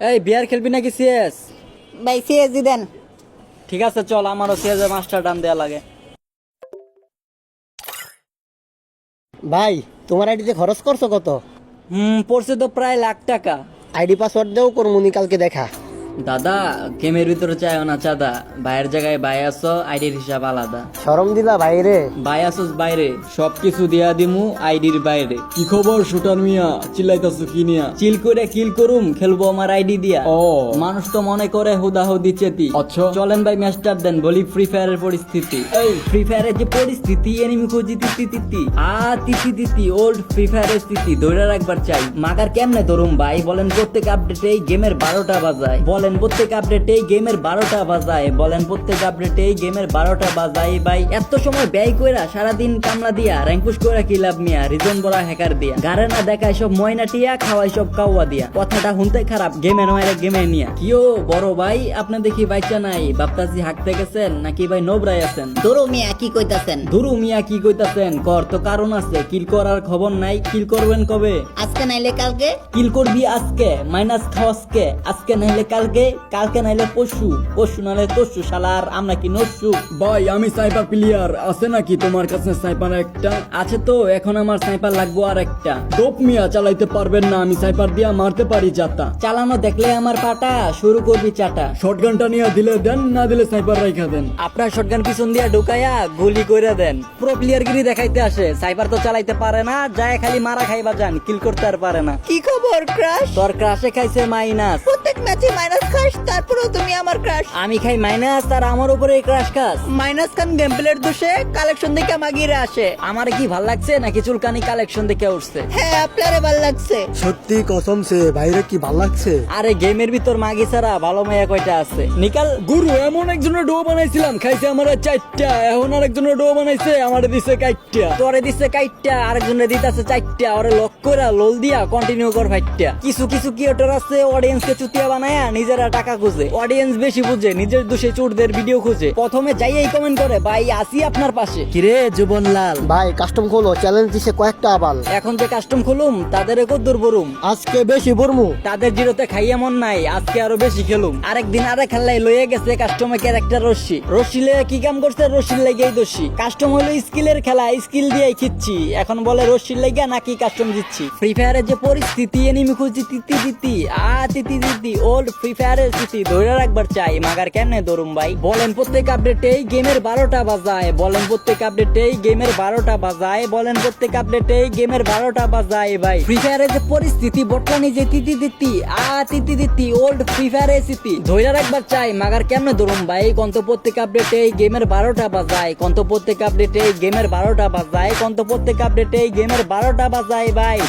এই বিয়ার খেলবি নাকি সিএস ভাই সিএসজি দেন। ঠিক আছে চল আমারও সিএস এর মাস্টার ডান দেয়া লাগে। ভাই তোমার আইডিতে খরচ করছ কত? হুম পড়ছে তো প্রায় লাখ টাকা। আইডি পাসওয়ার্ড দেও করমুনি কালকে দেখা। দাদা গেমের ভিতরে চাইও না চাঁদা। বাইরের জায়গায় বাই আসো আইডির হিসাব আলাদা। শরম দিলা ভাইরে বাই আসোস বাইরে। সবকিছু দিয়া দিমু আইডির বাইরে। কি খবর শুটার মিয়া? চিল্লাইতাছো কি নিয়া? চিল করে কিল করুম খেলব আমার আইডি দিয়া। ও। মানুষ তো মনে করে হুদাহুদি চেতি। আচ্ছা। চলেন ভাই ম্যাচটা দেন বলি ফ্রি ফায়ারের পরিস্থিতি। এই। ফ্রি ফায়ারের যে পরিস্থিতি এনিমি খুঁজি তিতি তিতি। আ তিতি তিতি ওল্ড ফ্রি ফায়ারের স্থিতি ধরে রাখবার চাই। মাগার কেমনে ধরুম ভাই? বলেন প্রত্যেক আপডেটে এই গেমের বারোটা বাজায়। বলেন প্রত্যেক আপডেটে গেমের বারোটা বাজায়। বলেন প্রত্যেক আপডেটে গেমের বারোটা বাজায়। ভাই এত সময় ব্যয় কইরা সারাদিন কামলা দিয়া র্যাঙ্কুশ কইরা কি লাভ মিয়া? রিজন বড় হ্যাকার দিয়া। গারে না দেখায় সব ময়না টিয়া খাওয়াই সব কাউয়া দিয়া। কথাটা শুনতে খারাপ গেমে নয় গেমে নিয়া কিও বড় ভাই আপনি দেখি বাইচা নাই বাপতাজি হাঁকতে গেছেন নাকি ভাই নোবরাই আছেন? দৌড়ো মিয়া কি কইতাছেন? দুরু মিয়া কি কইতাছেন? কর তো কারণ আছে কিল করার খবর নাই কিল করবেন কবে? আজকে নাইলে কালকে? কিল করবি আজকে মাইনাস খাওয়াজকে আজকে নাইলে কালকে। কালকে নাইলে পশু পশু নাইলে তসু শালার আমরা কি নসু ভাই আমি সাইপার প্লেয়ার আছে নাকি তোমার কাছে সাইপার একটা? আছে তো এখন আমার সাইপার লাগবো আর একটা। ডোপ মিয়া চালাইতে পারবেন না আমি সাইপার দিয়া মারতে পারি যাতা। চালানো দেখলে আমার পাটা শুরু করবি চাটা। শটগানটা নিয়ে দিলে দেন না দিলে সাইপার রাইখা দেন। আপনার শটগান পিছন দিয়া ঢুকাইয়া গুলি কইরা দেন। প্রো প্লেয়ার গিরি দেখাইতে আসে সাইপার তো চালাইতে পারে না যায় খালি মারা খাইবা যান কিল করতে আর পারে না। কি খবর ক্রাশ? তোর ক্রাশে খাইছে মাইনাস। প্রত্যেক ম্যাচে মাইনাস তারপরেও তুমি আমার ক্রাশ আমি খাই মাইনাস আর আমার উপরে ক্রাশ খাস মাইনাস খান গেম প্লের দোষে কালেকশন দেখে মাগিরে আসে। আমার কি ভালো লাগছে নাকি চুলকানি কালেকশন দেখে উঠছে? হ্যাঁ আপনারে ভালো লাগছে। সত্যি কসম সে ভাইরে কি ভালো লাগছে? আরে গেমের ভিতর মাগি ছাড়া ভালো মাইয়া কয়টা আছে? নিকাল গুরু এমন একজনের ডো বানাইছিলাম খাইছে আমার চারটা এখন আরেকজনের ডো বানাইছে আমার দিছে কাইটটা। তোরে দিছে কাইটটা আরেকজনের দিতাছে চারটা ওরে লক কইরা লোল দিয়া কন্টিনিউ কর ফাইটটা কিছু কিছু কিওটার আছে অডিয়েন্স কে চুতিয়া বানায়া নিজেরা টাকা খুঁজে। অডিয়েন্স বেশি বুঝে নিজের দোষে চোরদের ভিডিও খুঁজে। প্রথমে যাইয়াই কমেন্ট করে ভাই আসি আপনার পাশে। কিরে জীবনলাল ভাই কাস্টম খোলো চ্যালেঞ্জ দিছে কয়েকটা আবাল। এখন যে কাস্টম খুলুম তাদের কদ্দুর বরুম আজকে বেশি বর্মু তাদের জিরোতে খাইয়ে মন নাই আজকে আরও বেশি খেলুম। আরেকদিন আরে খেললাই লইয়ে গেছে কাস্টমে ক্যারেক্টার রশ্মি। রশ্মি লয়ে কি কাম করছে? রশ্মির লেগেই দোষী। কাস্টম হলো স্কিলের খেলা স্কিল দিয়ে খিচ্ছি। এখন বলে রশ্মির লেগে নাকি কাস্টম দিচ্ছি। ফ্রি ফায়ারের যে পরিস্থিতি এনিমি খুঁজি তিতি তিতি আ তিতি তিতি ওল্ড ফ্রি ফায়ারের স্মৃতি ধরে রাখবার চাই, মাগার কেমনে দরুম ভাই? বলেন প্রত্যেক আপডেটেই গেমের বারোটা বাজায়, বলেন প্রত্যেক আপডেটেই গেমের বারোটা বাজায়, বলেন প্রত্যেক আপডেটেই গেমের বারোটা বাজায় ভাই। ফ্রি ফায়ারের যে পরিস্থিতি, বটলানি যে তিতি দিতি, আ তিতি দিতি ওল্ড ফ্রি ফায়ারের স্মৃতি। ধরে রাখবার চাই, মাগার কেমনে ধরুম ভাই? কন্ত প্রত্যেক আপডেটে গেমের বারোটা বাজায় কন্ত প্রত্যেক আপডেটে গেমের বারোটা বাজায় কন্ত প্রত্যেক আপডেটে গেমের বারোটা বাজায় ভাই।